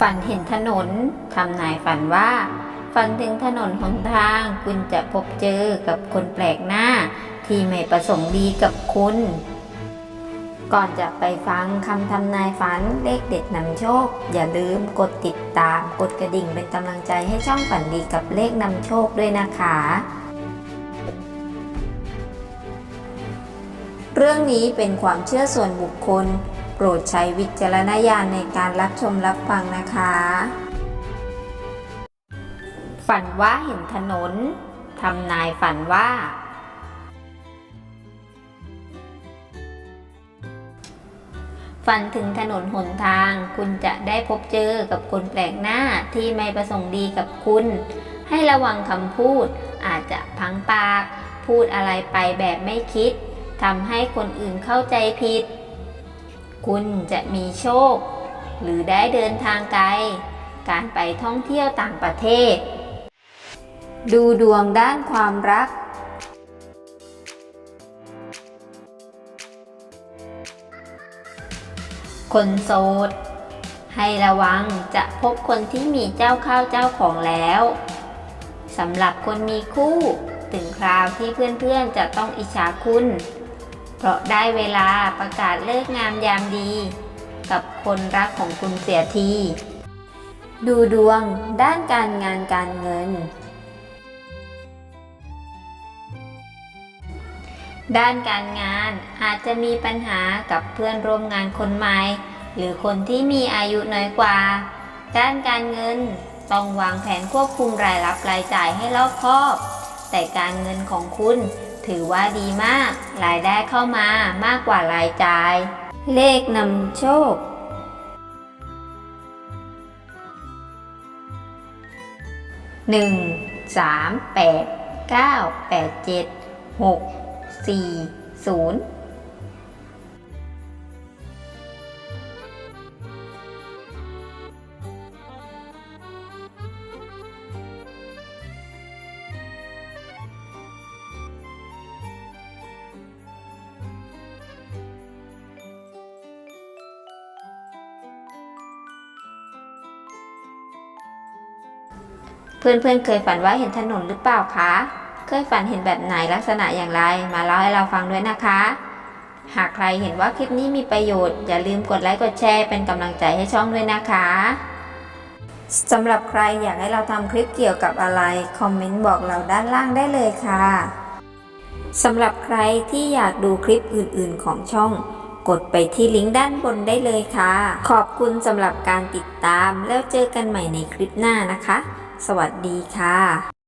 ฝันเห็นถนนทำนายฝันว่า ฝันถึงถนนหนทางคุณจะพบเจอกับคนแปลกหน้า ที่ไม่ประสงค์ดีกับคุณ ก่อนจะไปฟังคำทำนายฝันเลขเด็ดนำโชค อย่าลืมกดติดตาม กดกระดิ่งเป็นกำลังใจให้ช่องฝันดีกับเลขนำโชคด้วยนะคะ เรื่องนี้เป็นความเชื่อส่วนบุคคล ปรดใช้วิจารณญาณในการรับชมรับฟังนะคะ ฝันว่าเห็นถนน ทำนายฝันว่า ฝันถึงถนนหนทาง คุณจะได้พบเจอกับคนแปลกหน้าที่ไม่ประสงค์ดีกับคุณ ให้ระวังคำพูดอาจจะพังปาก พูดอะไรไปแบบไม่คิดทำให้คนอื่นเข้าใจผิด คุณจะมีโชค หรือได้เดินทางไกล การไปท่องเที่ยวต่างประเทศ ดูดวงด้านความรัก คนโสด ให้ระวังจะพบคนที่มีเจ้าข้าวเจ้าของแล้วสำหรับคนมีคู่ ถึงคราวที่เพื่อนๆจะต้องอิจฉาคุณ เพราะได้เวลาประกาศเลิกงามยามดี กับคนรักของคุณเสียที ดูดวงด้านการงานการเงิน ด้านการงานอาจจะมีปัญหากับเพื่อนร่วมงานคนใหม่ หรือคนที่มีอายุน้อยกว่า ด้านการเงินต้องวางแผนควบคุมรายรับรายจ่ายให้รอบคอบ แต่การเงินของคุณ ถือว่าดีมาก รายได้เข้ามามากกว่ารายจ่าย เลขนำโชคหนึ่งสามแปดเก้าแปดเจ็ดหกสี่ศูนย์ เพื่อนๆเคยฝันว่าเห็นถนนหรือเปล่าคะ เคยฝันเห็นแบบไหนลักษณะอย่างไร มาเล่าให้เราฟังด้วยนะคะ หากใครเห็นว่าคลิปนี้มีประโยชน์ อย่าลืมกดไลค์กดแชร์เป็นกำลังใจให้ช่องด้วยนะคะสำหรับใครอยากให้เราทำคลิปเกี่ยวกับอะไร คอมเมนต์บอกเราด้านล่างได้เลยค่ะสำหรับใครที่อยากดูคลิปอื่นๆของช่อง กดไปที่ลิงก์ด้านบนได้เลยค่ะ ขอบคุณสำหรับการติดตามแล้วเจอกันใหม่ในคลิปหน้านะคะ สวัสดีค่ะ